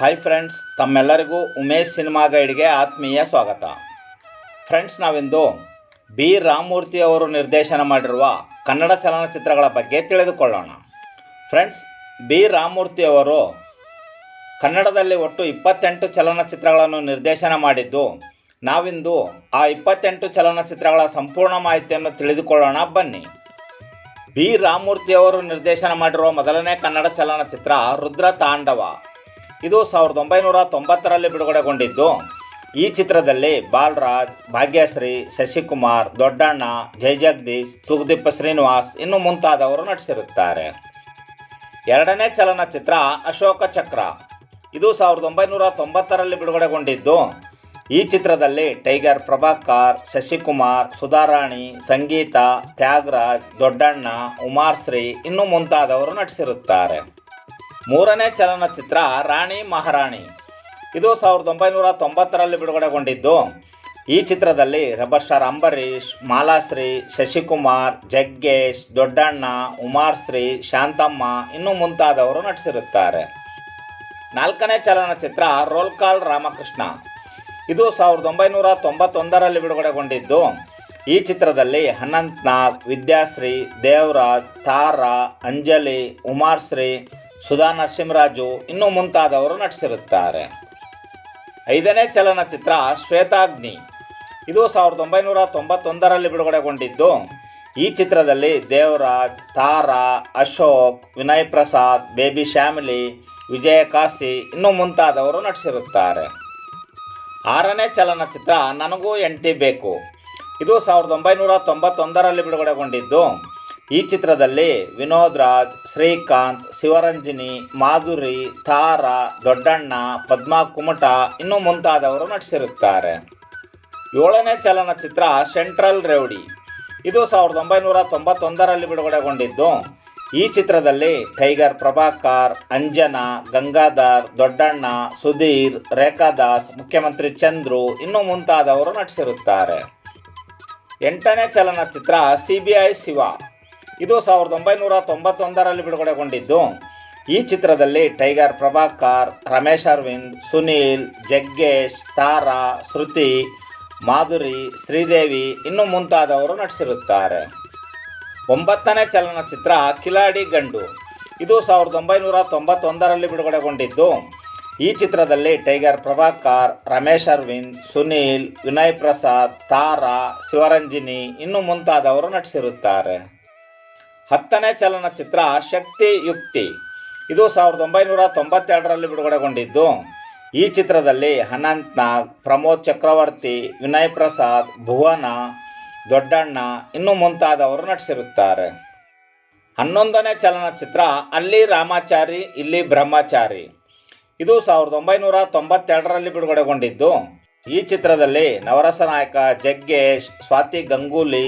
Hi friends ತಮ್ಮೆಲ್ಲರಿಗೂ Umesh cinema ಗೈಡ್ಗೆ ಆತ್ಮೀಯ ಸ್ವಾಗತ. ಫ್ರೆಂಡ್ಸ್ ನಾವಿಂದು ಬಿ. ರಾಮಮೂರ್ತಿ ಅವರು ನಿರ್ದೇಶನ ಮಾಡಿರುವ ಕನ್ನಡ ಚಲನಚಿತ್ರಗಳ ಬಗ್ಗೆ ತಿಳಿದುಕೊಳ್ಳೋಣ. Friends B. ರಾಮಮೂರ್ತಿ ಅವರು ಕನ್ನಡದಲ್ಲಿ ಒಟ್ಟು ಇಪ್ಪತ್ತೆಂಟು ಚಲನಚಿತ್ರಗಳನ್ನು ನಿರ್ದೇಶನ ಮಾಡಿದ್ದು, ನಾವಿಂದು ಆ ಇಪ್ಪತ್ತೆಂಟು ಚಲನಚಿತ್ರಗಳ ಸಂಪೂರ್ಣ ಮಾಹಿತಿಯನ್ನು ತಿಳಿದುಕೊಳ್ಳೋಣ, ಬನ್ನಿ. ಬಿ. ರಾಮಮೂರ್ತಿ ಅವರು ನಿರ್ದೇಶನ ಮಾಡಿರುವ ಮೊದಲನೇ ಕನ್ನಡ ಚಲನಚಿತ್ರ ರುದ್ರ ತಾಂಡವ. ಇದು ಸಾವಿರದ ಒಂಬೈನೂರ ತೊಂಬತ್ತರಲ್ಲಿ ಬಿಡುಗಡೆಗೊಂಡಿದ್ದು. ಈ ಚಿತ್ರದಲ್ಲಿ ಬಾಲರಾಜ್, ಭಾಗ್ಯಶ್ರೀ, ಶಶಿಕುಮಾರ್, ದೊಡ್ಡಣ್ಣ ಜಯಜಗದೀಶ್ ತುಗ್ದಿಪ್ಪ ಶ್ರೀನಿವಾಸ್ ಇನ್ನು ಮುಂತಾದವರು ನಟಿಸಿರುತ್ತಾರೆ. ಎರಡನೇ ಚಲನಚಿತ್ರ ಅಶೋಕ ಚಕ್ರ. ಇದು ಸಾವಿರದ ಒಂಬೈನೂರ ತೊಂಬತ್ತರಲ್ಲಿ ಬಿಡುಗಡೆಗೊಂಡಿದ್ದು. ಈ ಚಿತ್ರದಲ್ಲಿ ಟೈಗರ್, ಪ್ರಭಾಕರ್, ಶಶಿಕುಮಾರ್, ಸುಧಾರಾಣಿ, ಸಂಗೀತ, ತ್ಯಾಗರಾಜ್, ದೊಡ್ಡಣ್ಣ ಉಮಾರ್ಶ್ರೀ ಇನ್ನು ಮುಂತಾದವರು ನಟಿಸಿರುತ್ತಾರೆ. ಮೂರನೇ ಚಲನಚಿತ್ರ ರಾಣಿ ಮಹಾರಾಣಿ. ಇದು ಸಾವಿರದ ಒಂಬೈನೂರ ತೊಂಬತ್ತರಲ್ಲಿ ಬಿಡುಗಡೆಗೊಂಡಿದ್ದು. ಈ ಚಿತ್ರದಲ್ಲಿ ರಬರ್ ಸ್ಟಾರ್ ಅಂಬರೀಷ್, ಮಾಲಾಶ್ರೀ, ಶಶಿಕುಮಾರ್, ಜಗ್ಗೇಶ್, ದೊಡ್ಡಣ್ಣ ಉಮಾರ್ಶ್ರೀ ಶಾಂತಮ್ಮ ಇನ್ನೂ ಮುಂತಾದವರು ನಟಿಸಿರುತ್ತಾರೆ. ನಾಲ್ಕನೇ ಚಲನಚಿತ್ರ ರೋಲ್ಕಾಲ್ ರಾಮಕೃಷ್ಣ. ಇದು ಸಾವಿರದ ಒಂಬೈನೂರ ತೊಂಬತ್ತೊಂದರಲ್ಲಿ ಬಿಡುಗಡೆಗೊಂಡಿದ್ದು. ಈ ಚಿತ್ರದಲ್ಲಿ ಅನಂತ್ನಾಗ್ ವಿದ್ಯಾಶ್ರೀ, ದೇವರಾಜ್, ತಾರಾ, ಅಂಜಲಿ ಉಮಾರ್ಶ್ರೀ ಸುಧಾ ನರಸಿಂಹರಾಜು ಇನ್ನೂ ಮುಂತಾದವರು ನಟಿಸಿರುತ್ತಾರೆ. ಐದನೇ ಚಲನಚಿತ್ರ ಶ್ವೇತಾಗ್ನಿ. ಇದು ಸಾವಿರದ ಒಂಬೈನೂರ ತೊಂಬತ್ತೊಂದರಲ್ಲಿ ಬಿಡುಗಡೆಗೊಂಡಿದ್ದು, ಈ ಚಿತ್ರದಲ್ಲಿ ದೇವರಾಜ್, ತಾರಾ, ಅಶೋಕ್, ವಿನಯ್ ಪ್ರಸಾದ್, ಬೇಬಿ ಶ್ಯಾಮಿಲಿ, ವಿಜಯ ಕಾಶಿ ಇನ್ನೂ ಮುಂತಾದವರು ನಟಿಸಿರುತ್ತಾರೆ. ಆರನೇ ಚಲನಚಿತ್ರ ನನಗೂ ಎಂಟಿ ಬೇಕು. ಇದು ಸಾವಿರದ ಒಂಬೈನೂರ ತೊಂಬತ್ತೊಂದರಲ್ಲಿ ಬಿಡುಗಡೆಗೊಂಡಿದ್ದು ಈ ಚಿತ್ರದಲ್ಲಿ ವಿನೋದ್ ರಾಜ್, ಶ್ರೀಕಾಂತ್, ಶಿವರಂಜಿನಿ, ಮಾಧುರಿ, ತಾರಾ, ದೊಡ್ಡಣ್ಣ, ಪದ್ಮಾ ಕುಮಟ ಇನ್ನು ಮುಂತಾದವರು ನಟಿಸಿರುತ್ತಾರೆ. ಏಳನೇ ಚಲನಚಿತ್ರ ಸೆಂಟ್ರಲ್ ರೇವಡಿ ಇದು ಸಾವಿರದ ಒಂಬೈನೂರ ತೊಂಬತ್ತೊಂದರಲ್ಲಿ ಬಿಡುಗಡೆಗೊಂಡಿದ್ದು. ಈ ಚಿತ್ರದಲ್ಲಿ ಟೈಗರ್ ಪ್ರಭಾಕರ್, ಅಂಜನಾ, ಗಂಗಾಧರ್, ದೊಡ್ಡಣ್ಣ, ಸುಧೀರ್, ರೇಖಾದಾಸ್, ಮುಖ್ಯಮಂತ್ರಿ ಚಂದ್ರು ಇನ್ನು ಮುಂತಾದವರು ನಟಿಸಿರುತ್ತಾರೆ. ಎಂಟನೇ ಚಲನಚಿತ್ರ ಸಿ ಬಿ ಐ ಶಿವ. ಇದು ಸಾವಿರದ ಒಂಬೈನೂರ ತೊಂಬತ್ತೊಂದರಲ್ಲಿ ಬಿಡುಗಡೆಗೊಂಡಿದ್ದು. ಈ ಚಿತ್ರದಲ್ಲಿ ಟೈಗರ್ ಪ್ರಭಾಕರ್, ರಮೇಶ್ ಅರವಿಂದ್, ಸುನೀಲ್, ಜಗ್ಗೇಶ್, ತಾರಾ, ಶ್ರುತಿ, ಮಾಧುರಿ, ಶ್ರೀದೇವಿ ಇನ್ನು ಮುಂತಾದವರು ನಟಿಸಿರುತ್ತಾರೆ. ಒಂಬತ್ತನೇ ಚಲನಚಿತ್ರ ಕಿಲಾಡಿ ಗಂಡು. ಇದು ಸಾವಿರದ ಒಂಬೈನೂರ ತೊಂಬತ್ತೊಂದರಲ್ಲಿ ಬಿಡುಗಡೆಗೊಂಡಿದ್ದು. ಈ ಚಿತ್ರದಲ್ಲಿ ಟೈಗರ್ ಪ್ರಭಾಕರ್, ರಮೇಶ್ ಅರವಿಂದ್, ಸುನೀಲ್, ವಿನಯ್ ಪ್ರಸಾದ್, ತಾರಾ, ಶಿವರಂಜಿನಿ ಇನ್ನು ಮುಂತಾದವರು ನಟಿಸಿರುತ್ತಾರೆ. ಹತ್ತನೇ ಚಲನಚಿತ್ರ ಶಕ್ತಿ ಯುಕ್ತಿ ಇದು ಸಾವಿರದ ಒಂಬೈನೂರ ತೊಂಬತ್ತೆರಡರಲ್ಲಿ ಬಿಡುಗಡೆಗೊಂಡಿದ್ದು. ಈ ಚಿತ್ರದಲ್ಲಿ ಅನಂತ್ ನಾಗ್ ಪ್ರಮೋದ್ ಚಕ್ರವರ್ತಿ, ವಿನಯ್ ಪ್ರಸಾದ್, ಭುವನ, ದೊಡ್ಡಣ್ಣ ಇನ್ನು ಮುಂತಾದವರು ನಟಿಸಿರುತ್ತಾರೆ. ಹನ್ನೊಂದನೇ ಚಲನಚಿತ್ರ ಅಲ್ಲಿ ರಾಮಾಚಾರಿ, ಇಲ್ಲಿ ಬ್ರಹ್ಮಚಾರಿ. ಇದು ಸಾವಿರದ ಒಂಬೈನೂರ ತೊಂಬತ್ತೆರಡರಲ್ಲಿ ಬಿಡುಗಡೆಗೊಂಡಿದ್ದು. ಈ ಚಿತ್ರದಲ್ಲಿ ನವರಸ ನಾಯಕ ಜಗ್ಗೇಶ್, ಸ್ವಾತಿ ಗಂಗೂಲಿ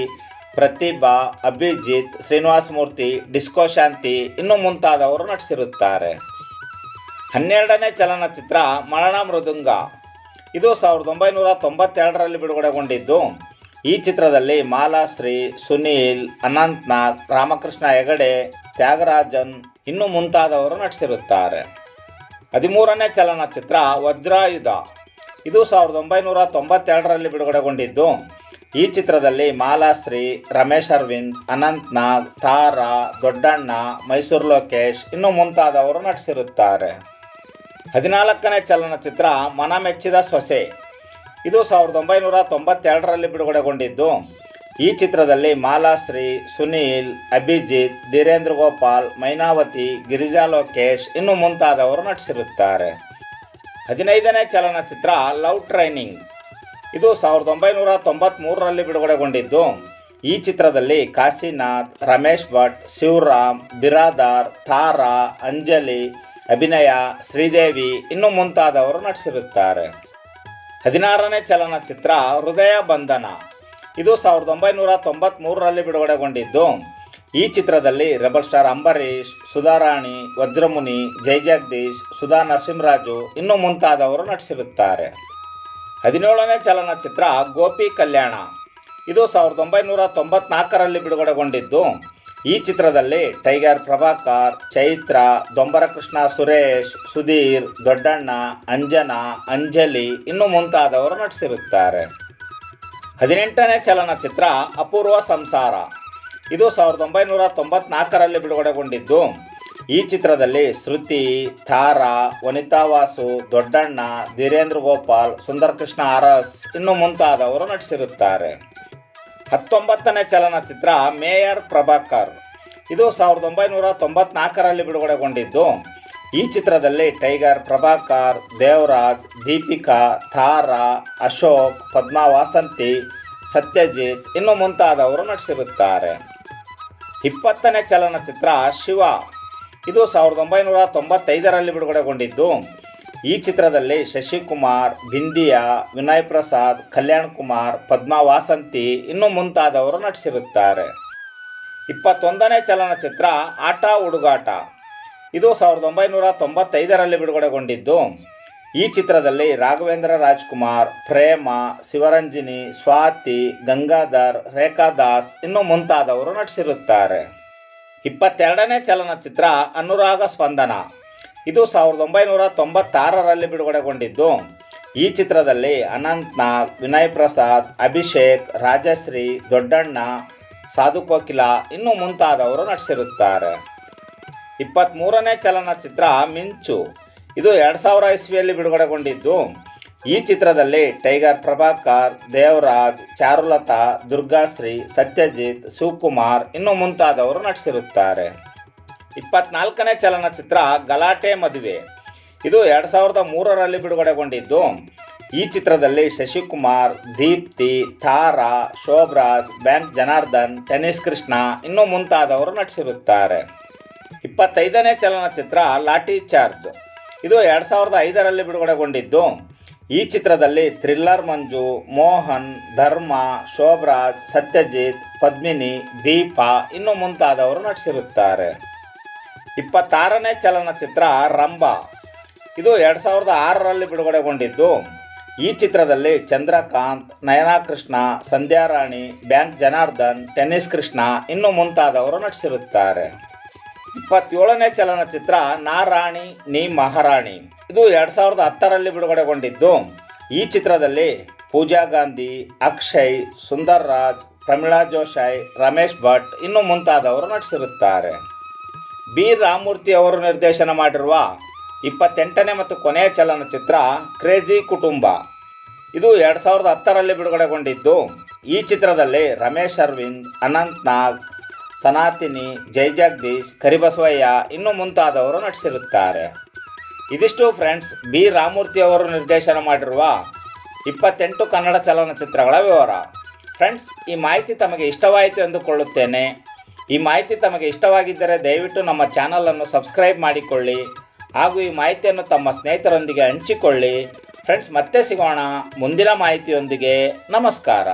ಪ್ರತಿಭಾ, ಅಭಿಜಿತ್, ಶ್ರೀನಿವಾಸ ಮೂರ್ತಿ, ಡಿಸ್ಕೋ ಶಾಂತಿ ಇನ್ನು ಮುಂತಾದವರು ನಟಿಸಿರುತ್ತಾರೆ. ಹನ್ನೆರಡನೇ ಚಲನಚಿತ್ರ ಮರಣ ಮೃದುಂಗ. ಇದು ಸಾವಿರದ ಒಂಬೈನೂರ ತೊಂಬತ್ತೆರಡರಲ್ಲಿ ಬಿಡುಗಡೆಗೊಂಡಿದ್ದು. ಈ ಚಿತ್ರದಲ್ಲಿ ಮಾಲಾಶ್ರೀ, ಸುನೀಲ್ ಅನಂತ್ ನಾಗ್ ರಾಮಕೃಷ್ಣ ಹೆಗಡೆ, ತ್ಯಾಗರಾಜನ್ ಇನ್ನು ಮುಂತಾದವರು ನಟಿಸಿರುತ್ತಾರೆ. ಹದಿಮೂರನೇ ಚಲನಚಿತ್ರ ವಜ್ರಾಯುಧ. ಇದು ಸಾವಿರದ ಒಂಬೈನೂರ ತೊಂಬತ್ತೆರಡರಲ್ಲಿ ಬಿಡುಗಡೆಗೊಂಡಿದ್ದು. ಈ ಚಿತ್ರದಲ್ಲಿ ಮಾಲಾಶ್ರೀ, ರಮೇಶ್ ಅರವಿಂದ್ ಅನಂತ್ ನಾಗ್ ತಾರಾ, ದೊಡ್ಡಣ್ಣ, ಮೈಸೂರು ಲೋಕೇಶ್ ಇನ್ನು ಮುಂತಾದವರು ನಟಿಸಿರುತ್ತಾರೆ. ಹದಿನಾಲ್ಕನೇ ಚಲನಚಿತ್ರ ಮನ ಮೆಚ್ಚಿದ ಸೊಸೆ. ಇದು ಸಾವಿರದ ಒಂಬೈನೂರ ತೊಂಬತ್ತೆರಡರಲ್ಲಿ ಬಿಡುಗಡೆಗೊಂಡಿದ್ದು. ಈ ಚಿತ್ರದಲ್ಲಿ ಮಾಲಾಶ್ರೀ, ಸುನೀಲ್, ಅಭಿಜಿತ್, ಧೀರೇಂದ್ರ ಗೋಪಾಲ್, ಮೈನಾವತಿ, ಗಿರಿಜಾ ಲೋಕೇಶ್ ಇನ್ನು ಮುಂತಾದವರು ನಟಿಸಿರುತ್ತಾರೆ. ಹದಿನೈದನೇ ಚಲನಚಿತ್ರ ಲವ್ ಟ್ರೈನಿಂಗ್. ಇದು ಸಾವಿರದ ಒಂಬೈನೂರ ತೊಂಬತ್ತ್ಮೂರರಲ್ಲಿ ಬಿಡುಗಡೆಗೊಂಡಿದ್ದು. ಈ ಚಿತ್ರದಲ್ಲಿ ಕಾಶಿನಾಥ್, ರಮೇಶ್ ಭಟ್, ಶಿವರಾಮ್, ಬಿರಾದಾರ್, ತಾರಾ, ಅಂಜಲಿ, ಅಭಿನಯ, ಶ್ರೀದೇವಿ ಇನ್ನು ಮುಂತಾದವರು ನಟಿಸಿರುತ್ತಾರೆ. ಹದಿನಾರನೇ ಚಲನಚಿತ್ರ ಹೃದಯ ಬಂಧನ. ಇದು ಸಾವಿರದ ಒಂಬೈನೂರ ತೊಂಬತ್ತ್ಮೂರರಲ್ಲಿ ಬಿಡುಗಡೆಗೊಂಡಿದ್ದು. ಈ ಚಿತ್ರದಲ್ಲಿ ರೆಬಲ್ ಸ್ಟಾರ್ ಅಂಬರೀಶ್ ಸುಧಾರಾಣಿ, ವಜ್ರಮುನಿ, ಜಯಜಗದೀಶ್, ಸುಧಾ ನರಸಿಂಹರಾಜು ಇನ್ನು ಮುಂತಾದವರು ನಟಿಸಿರುತ್ತಾರೆ. ಹದಿನೇಳನೇ ಚಲನಚಿತ್ರ ಗೋಪಿ ಕಲ್ಯಾಣ. ಇದು ಸಾವಿರದ ಒಂಬೈನೂರ ತೊಂಬತ್ನಾಲ್ಕರಲ್ಲಿ ಬಿಡುಗಡೆಗೊಂಡಿದ್ದು. ಈ ಚಿತ್ರದಲ್ಲಿ ಟೈಗರ್ ಪ್ರಭಾಕರ್, ಚೈತ್ರ, ದೊಂಬರಕೃಷ್ಣ ಸುರೇಶ್, ಸುಧೀರ್, ದೊಡ್ಡಣ್ಣ, ಅಂಜನಾ, ಅಂಜಲಿ ಇನ್ನು ಮುಂತಾದವರು ನಟಿಸಿರುತ್ತಾರೆ. ಹದಿನೆಂಟನೇ ಚಲನಚಿತ್ರ ಅಪೂರ್ವ ಸಂಸಾರ. ಇದು ಸಾವಿರದ ಒಂಬೈನೂರ ತೊಂಬತ್ನಾಲ್ಕರಲ್ಲಿ ಬಿಡುಗಡೆಗೊಂಡಿದ್ದು. ಈ ಚಿತ್ರದಲ್ಲಿ ಶ್ರುತಿ, ತಾರಾ ವನಿತಾ ವಾಸು ದೊಡ್ಡಣ್ಣ, ಧೀರೇಂದ್ರ ಗೋಪಾಲ್, ಸುಂದರಕೃಷ್ಣ ಅರಸ್ ಇನ್ನು ಮುಂತಾದವರು ನಟಿಸಿರುತ್ತಾರೆ. ಹತ್ತೊಂಬತ್ತನೇ ಚಲನಚಿತ್ರ ಮೇಯರ್ ಪ್ರಭಾಕರ್. ಇದು ಸಾವಿರದ ಒಂಬೈನೂರ ತೊಂಬತ್ನಾಲ್ಕರಲ್ಲಿ ಬಿಡುಗಡೆಗೊಂಡಿದ್ದು, ಈ ಚಿತ್ರದಲ್ಲಿ ಟೈಗರ್, ಪ್ರಭಾಕರ್, ದೇವರಾಜ್, ದೀಪಿಕಾ, ತಾರಾ, ಅಶೋಕ್ ಪದ್ಮಾ ವಾಸಂತಿ ಸತ್ಯಜಿತ್ ಇನ್ನು ಮುಂತಾದವರು ನಟಿಸಿರುತ್ತಾರೆ. ಇಪ್ಪತ್ತನೇ ಚಲನಚಿತ್ರ ಶಿವ. ಇದು ಸಾವಿರದ ಒಂಬೈನೂರ ತೊಂಬತ್ತೈದರಲ್ಲಿ ಬಿಡುಗಡೆಗೊಂಡಿದ್ದು. ಈ ಚಿತ್ರದಲ್ಲಿ ಶಶಿಕುಮಾರ್, ಬಿಂದಿಯಾ, ವಿನಯ್ ಪ್ರಸಾದ್, ಕಲ್ಯಾಣ್ ಕುಮಾರ್, ಪದ್ಮಾ ವಾಸಂತಿ ಇನ್ನು ಮುಂತಾದವರು ನಟಿಸಿರುತ್ತಾರೆ. ಇಪ್ಪತ್ತೊಂದನೇ ಚಲನಚಿತ್ರ ಆಟ ಹುಡುಗಾಟ ಇದು ಸಾವಿರದ ಒಂಬೈನೂರ ತೊಂಬತ್ತೈದರಲ್ಲಿ ಬಿಡುಗಡೆಗೊಂಡಿದ್ದು. ಈ ಚಿತ್ರದಲ್ಲಿ ರಾಘವೇಂದ್ರ ರಾಜ್ಕುಮಾರ್, ಪ್ರೇಮ, ಶಿವರಂಜಿನಿ, ಸ್ವಾತಿ, ಗಂಗಾಧರ್ ರೇಖಾದಾಸ್ ಇನ್ನು ಮುಂತಾದವರು ನಟಿಸಿರುತ್ತಾರೆ. ಇಪ್ಪತ್ತೆರಡನೇ ಚಲನಚಿತ್ರ ಅನುರಾಗ ಸ್ಪಂದನ. ಇದು ಸಾವಿರದ ಒಂಬೈನೂರ ತೊಂಬತ್ತಾರರಲ್ಲಿ ಬಿಡುಗಡೆಗೊಂಡಿದ್ದು. ಈ ಚಿತ್ರದಲ್ಲಿ ಅನಂತ್ನಾಗ್ ವಿನಯ್ ಪ್ರಸಾದ್, ಅಭಿಷೇಕ್, ರಾಜಶ್ರೀ, ದೊಡ್ಡಣ್ಣ, ಸಾಧು ಕೋಕಿಲ ಇನ್ನೂ ಮುಂತಾದವರು ನಟಿಸಿರುತ್ತಾರೆ. ಇಪ್ಪತ್ತ್ಮೂರನೇ ಚಲನಚಿತ್ರ ಮಿಂಚು. ಇದು ಎರಡು ಸಾವಿರ ಇಸ್ವಿಯಲ್ಲಿ ಬಿಡುಗಡೆಗೊಂಡಿದ್ದು. ಈ ಚಿತ್ರದಲ್ಲಿ ಟೈಗರ್ ಪ್ರಭಾಕರ್, ದೇವರಾಜ್, ಚಾರುಲತಾ ದುರ್ಗಾಶ್ರೀ ಸತ್ಯಜಿತ್, ಶಿವಕುಮಾರ್ ಇನ್ನು ಮುಂತಾದವರು ನಟಿಸಿರುತ್ತಾರೆ. ಇಪ್ಪತ್ನಾಲ್ಕನೇ ಚಲನಚಿತ್ರ ಗಲಾಟೆ ಮದುವೆ. ಇದು ಎರಡು ಸಾವಿರದ ಮೂರರಲ್ಲಿ ಬಿಡುಗಡೆಗೊಂಡಿದ್ದು. ಈ ಚಿತ್ರದಲ್ಲಿ ಶಶಿಕುಮಾರ್, ದೀಪ್ತಿ, ತಾರಾ, ಶೋಭರಾಜ್, ಬ್ಯಾಂಕ್ ಜನಾರ್ದನ್, ಟೆನಿಸ್ ಕೃಷ್ಣ ಇನ್ನೂ ಮುಂತಾದವರು ನಟಿಸಿರುತ್ತಾರೆ. ಇಪ್ಪತ್ತೈದನೇ ಚಲನಚಿತ್ರ ಲಾಠಿ ಚಾರ್ಜ್. ಇದು ಎರಡು ಸಾವಿರದ ಐದರಲ್ಲಿ ಬಿಡುಗಡೆಗೊಂಡಿದ್ದು. ಈ ಚಿತ್ರದಲ್ಲಿ ಥ್ರಿಲ್ಲರ್ ಮಂಜು, ಮೋಹನ್, ಧರ್ಮ, ಶೋಭರಾಜ್, ಸತ್ಯಜಿತ್, ಪದ್ಮಿನಿ, ದೀಪಾ ಇನ್ನು ಮುಂತಾದವರು ನಟಿಸಿರುತ್ತಾರೆ. ಇಪ್ಪತ್ತಾರನೇ ಚಲನಚಿತ್ರ ರಂಭ. ಇದು ಎರಡು ಸಾವಿರದ ಆರರಲ್ಲಿ ಬಿಡುಗಡೆಗೊಂಡಿದ್ದು. ಈ ಚಿತ್ರದಲ್ಲಿ ಚಂದ್ರಕಾಂತ್, ನಯನಾ ಕೃಷ್ಣ ಸಂಧ್ಯಾರಾಣಿ ಬ್ಯಾಂಕ್ ಜನಾರ್ದನ್, ಟೆನ್ನಿಸ್ ಕೃಷ್ಣ ಇನ್ನು ಮುಂತಾದವರು ನಟಿಸಿರುತ್ತಾರೆ. ಇಪ್ಪತ್ತೇಳನೇ ಚಲನಚಿತ್ರ ನಾರಾಣಿ ನೀ ಮಹಾರಾಣಿ. ಇದು ಎರಡು ಸಾವಿರದ ಹತ್ತರಲ್ಲಿ ಬಿಡುಗಡೆಗೊಂಡಿದ್ದು. ಈ ಚಿತ್ರದಲ್ಲಿ ಪೂಜಾ ಗಾಂಧಿ, ಅಕ್ಷಯ್, ಸುಂದರ್ ರಾಜ್, ಪ್ರಮೀಳಾ ಜೋಶಾಯ್, ರಮೇಶ್ ಭಟ್ ಇನ್ನು ಮುಂತಾದವರು ನಟಿಸಿರುತ್ತಾರೆ. ಬಿ. ರಾಮಮೂರ್ತಿ ಅವರು ನಿರ್ದೇಶನ ಮಾಡಿರುವ ಇಪ್ಪತ್ತೆಂಟನೇ ಮತ್ತು ಕೊನೆಯ ಚಲನಚಿತ್ರ ಕ್ರೇಜಿ ಕುಟುಂಬ. ಇದು ಎರಡು ಸಾವಿರದ ಹತ್ತರಲ್ಲಿ ಬಿಡುಗಡೆಗೊಂಡಿದ್ದು. ಈ ಚಿತ್ರದಲ್ಲಿ ರಮೇಶ್ ಅರವಿಂದ್, ಅನಂತ್ ನಾಗ್, ಸನಾತಿನಿ, ಜೈ ಜಗದೀಶ್, ಕರಿಬಸವಯ್ಯ ಇನ್ನು ಮುಂತಾದವರು ನಟಿಸಿರುತ್ತಾರೆ. ಇದಿಷ್ಟು ಫ್ರೆಂಡ್ಸ್ ಬಿ. ರಾಮೂರ್ತಿ ಅವರು ನಿರ್ದೇಶನ ಮಾಡಿರುವ ಇಪ್ಪತ್ತೆಂಟು ಕನ್ನಡ ಚಲನಚಿತ್ರಗಳ ವಿವರ. ಫ್ರೆಂಡ್ಸ್ ಈ ಮಾಹಿತಿ ತಮಗೆ ಇಷ್ಟವಾಯಿತು ಎಂದುಕೊಳ್ಳುತ್ತೇನೆ. ಈ ಮಾಹಿತಿ ತಮಗೆ ಇಷ್ಟವಾಗಿದ್ದರೆ ದಯವಿಟ್ಟು ನಮ್ಮ ಚಾನಲನ್ನು ಸಬ್ಸ್ಕ್ರೈಬ್ ಮಾಡಿಕೊಳ್ಳಿ. ಹಾಗೂ ಈ ಮಾಹಿತಿಯನ್ನು ತಮ್ಮ ಸ್ನೇಹಿತರೊಂದಿಗೆ ಹಂಚಿಕೊಳ್ಳಿ. ಫ್ರೆಂಡ್ಸ್ ಮತ್ತೆ ಸಿಗೋಣ. ಮುಂದಿನ ಮಾಹಿತಿಯೊಂದಿಗೆ ನಮಸ್ಕಾರ.